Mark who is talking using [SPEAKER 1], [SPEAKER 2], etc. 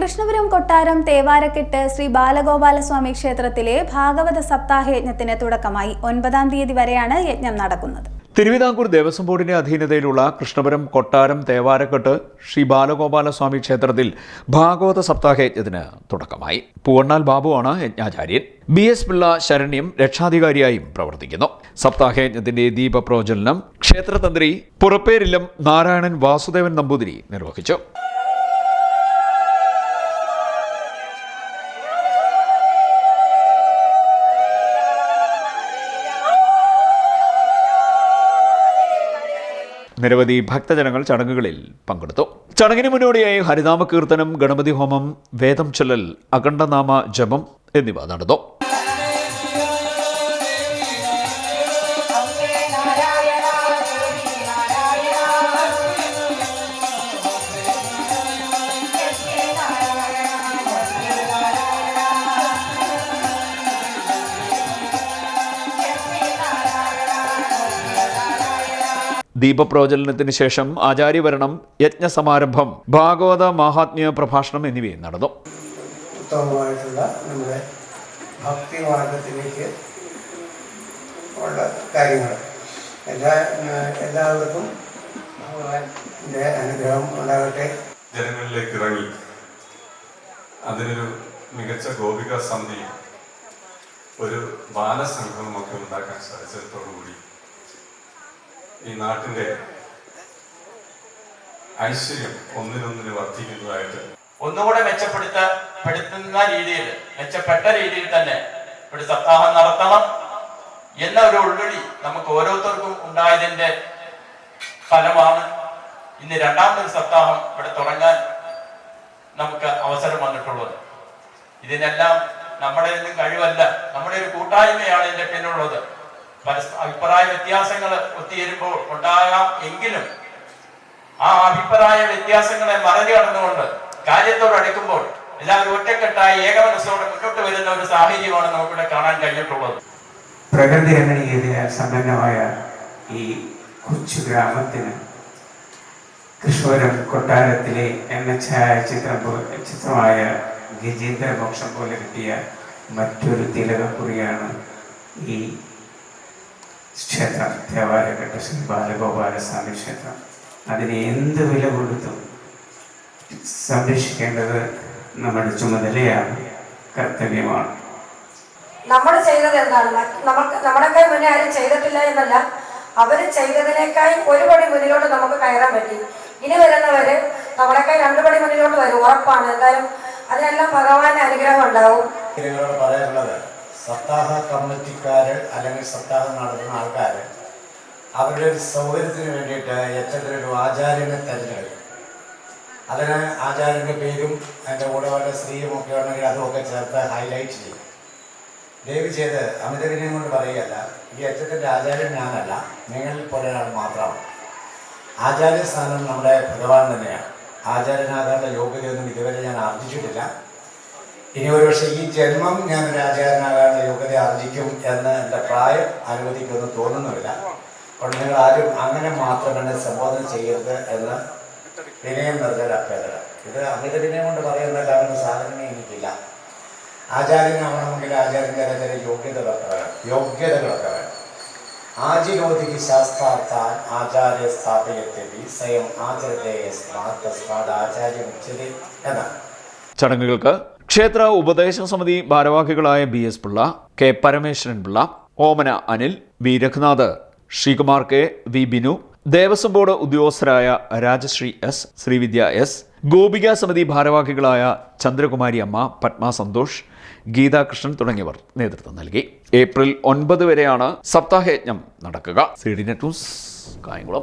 [SPEAKER 1] കൃഷ്ണപുരം കൊട്ടാരം തേവാരക്കെട്ട് ശ്രീ ബാലഗോപാലസ്വാമി ക്ഷേത്രത്തിലെ ഭാഗവത സപ്താഹ യജ്ഞത്തിന് തുടക്കമായി. ഒൻപതാം തീയതി വരെയാണ് യജ്ഞം നടക്കുന്നത്.
[SPEAKER 2] തിരുവിതാംകൂർ ദേവസ്വം ബോർഡിന്റെ അധീനതയിലുള്ള കൃഷ്ണപുരം കൊട്ടാരം തേവാരക്കെട്ട് ശ്രീ ബാലഗോപാലസ്വാമി ക്ഷേത്രത്തിൽ ഭാഗവത സപ്താഹ യജ്ഞത്തിന് തുടക്കമായി. പൂവണ്ണാൽ ബാബുവാണ് യജ്ഞാചാര്യൻ. ബി എസ് പിള്ള ശരണ്യം രക്ഷാധികാരിയായും പ്രവർത്തിക്കുന്നു. സപ്താഹ യജ്ഞത്തിന്റെ ദീപപ്രോജ്വലനം ക്ഷേത്രതന്ത്രി പുറപ്പേരില്ലം നാരായണൻ വാസുദേവൻ നമ്പൂതിരി നിർവഹിച്ചു. നിരവധി ഭക്തജനങ്ങൾ ചടങ്ങുകളിൽ പങ്കെടുത്തു. ചടങ്ങിന് മുന്നോടിയായി ഹരിനാമ കീർത്തനം ഗണപതി ഹോമം വേദം ചൊല്ലൽ അഖണ്ഡനാമ ജപം എന്നിവ നടന്നു. ദീപപ്രോജ്വലനത്തിന് ശേഷം ആചാര്യവരണം യജ്ഞസമാരംഭം ഭാഗവത മഹാത്മ്യ പ്രഭാഷണം എന്നിവയും നടന്നു.
[SPEAKER 3] ഉത്തമമായിട്ടുള്ള നമ്മുടെ ഭക്തി മാർഗത്തിലേക്ക് ഉള്ള കാര്യങ്ങൾ. എല്ലാ എല്ലാവർക്കും ഭഗവാന്റെ അനുഗ്രഹം ഉണ്ടാകട്ടെ.
[SPEAKER 4] ജനങ്ങളിലേക്ക് ഇറങ്ങി അതിനൊരു മികച്ച ഗോപിക സമിതിയും ഒരു ബാലസംഘമൊക്കെ ഉണ്ടാക്കാൻ സാധിച്ചതോടുകൂടി ഈ നാട്ടിന്റെ ഐശ്വര്യം ഒന്നിനൊന്നിന് വർദ്ധിക്കുന്നതായിട്ട്
[SPEAKER 5] ഒന്നുകൂടെ മെച്ചപ്പെടുത്തപ്പെടുത്തുന്ന രീതിയിൽ മെച്ചപ്പെട്ട രീതിയിൽ തന്നെ ഒരു സപ്താഹം നടത്തണം എന്ന ഒരു ഉൾവിളി നമുക്ക് ഓരോരുത്തർക്കും ഉണ്ടായതിന്റെ ഫലമാണ്. ഇന്ന് രണ്ടാമതൊരു സപ്താഹം ഇവിടെ തുടങ്ങാൻ നമുക്ക് അവസരം വന്നിട്ടുള്ളത്. ഇതിനെല്ലാം നമ്മുടെ ഒന്നും കഴിവല്ല നമ്മുടെ ഒരു കൂട്ടായ്മയാണ് ഇതിന്റെ പിന്നിലുള്ളത്. പരസ്പ അഭിപ്രായ വ്യത്യാസങ്ങൾ ഒത്തുചേരുമ്പോൾ ഉണ്ടാകാം എങ്കിലും ആ അഭിപ്രായ വ്യത്യാസങ്ങളെ മറികടന്നുകൊണ്ട് കാര്യത്തോട് അടുക്കുമ്പോൾ എല്ലാവരും ഒറ്റക്കെട്ടായി ഏകമനസ്സോടെ മുന്നോട്ട് വരുന്ന ഒരു സാഹചര്യമാണ് നമുക്കിവിടെ കാണാൻ കഴിഞ്ഞിട്ടുള്ളത്.
[SPEAKER 3] പ്രകൃതി രമണീയതയാൽ സമ്പന്നമായ ഈ കൊച്ചു ഗ്രാമത്തിന് കൃഷ്ണപുരം കൊട്ടാരത്തിലെ എന്ന ഛായാചിത്രം ചിത്രമായ ഗജേന്ദ്രമോക്ഷം പോലെ കിട്ടിയ മറ്റൊരു തിലകക്കുറിയാണ് ഈ ക്ഷേത്രം ദേവാലയപ്പെട്ട ശ്രീ ബാലഗോപാലസ്വാമി ക്ഷേത്രം. അതിന് എന്ത് വില കൊടുത്തും സംരക്ഷിക്കേണ്ടത് നമ്മുടെ ചുമതലയാണ് കർത്തവ്യമാണ്.
[SPEAKER 6] നമ്മൾ ചെയ്തത് എന്താണ്? നമുക്ക് നമ്മളെക്കാൾ മുന്നേ ആരും ചെയ്തിട്ടില്ല എന്നല്ല. അവർ ചെയ്തതിനേക്കാൾ ഒരു പടി മുന്നിലോട്ട് നമുക്ക് കയറാൻ പറ്റി. ഇനി വരുന്നവര് നമ്മളെക്കാൾ രണ്ടു പടി മുന്നിലോട്ട് വരും ഉറപ്പാണ്. എന്തായാലും അതിനെല്ലാം ഭഗവാന്റെ അനുഗ്രഹം ഉണ്ടാവും.
[SPEAKER 7] സപ്താഹ കമ്മിറ്റിക്കാര് അല്ലെങ്കിൽ സപ്താഹം നടത്തുന്ന ആൾക്കാർ അവരുടെ ഒരു സൗകര്യത്തിന് വേണ്ടിയിട്ട് എത്രത്തിലൊരു ആചാര്യനെ തിരഞ്ഞെടുക്കും. അതിന് ആചാര്യന്റെ പേരും അതിന്റെ കൂടെ വല്ല സ്ത്രീയും ഒക്കെ ഉണ്ടെങ്കിൽ അതുമൊക്കെ ചേർത്ത് ഹൈലൈറ്റ് ചെയ്യും. ദയവ് ചെയ്ത് അമിതവിനയം കൊണ്ട് പറയുകയല്ല ഈ അച്ഛത്തിന്റെ ആചാര്യൻ ഞാനല്ല നിങ്ങളിൽ പോലെ ഒരാൾ മാത്രമാണ്. ആചാര്യസ്ഥാനം നമ്മുടെ ഭഗവാൻ തന്നെയാണ്. ആചാര്യനാകാനുള്ള യോഗ്യതയൊന്നും ഇതുവരെ ഞാൻ ആർജിച്ചിട്ടില്ല. ഇനി ഒരുപക്ഷെ ഈ ജന്മം ഞാൻ ഒരു ആചാരനാകാനുള്ള യോഗ്യത ആർജിക്കും എന്ന് എന്റെ പ്രായം അനുവദിക്കുമെന്ന് തോന്നുന്നുമില്ല. അതുകൊണ്ട് നിങ്ങൾ ആരും അങ്ങനെ മാത്രം എന്നെ സംബോധന ചെയ്യരുത് എന്ന് വിനയം നിറഞ്ഞൊരു അഭ്യർത്ഥന. ഇത് അമിത വിനയം കൊണ്ട് പറയുന്ന കാരണം സാധനമേ എനിക്കില്ല. ആചാര്യനാവണമെങ്കിൽ ആചാര്യന്റെ ചില യോഗ്യതകളൊക്കെ വേണം. യോഗ്യതകളൊക്കെ വേണം. ആജിനോദിക്ക് ശാസ്ത്രാർത്ഥാൻ ആചാര്യ സ്ഥാപയത്തെ സ്വയം ആചരത്തെ സ്മാർട്ട് ആചാര്യം ഉച്ചതി എന്നാണ്.
[SPEAKER 2] ചടങ്ങുകൾക്ക് ക്ഷേത്ര ഉപദേശക സമിതി ഭാരവാഹികളായ B S Pillai K Parameswaran Pillai Omana Anil V Raghunath Sreekumar K V Binu Devaswom board ഉദ്യോഗസ്ഥരായ Rajasree S Srividya S Gopika സമിതി ഭാരവാഹികളായ ചന്ദ്രകുമാരി അമ്മ പത്മ സന്തോഷ് ഗീതാകൃഷ്ണൻ തുടങ്ങിയവർ നേതൃത്വം നൽകി. ഏപ്രിൽ ഒൻപത് വരെയാണ് സപ്താഹയജ്ഞം നടക്കുക. C D net news Kayamkulam.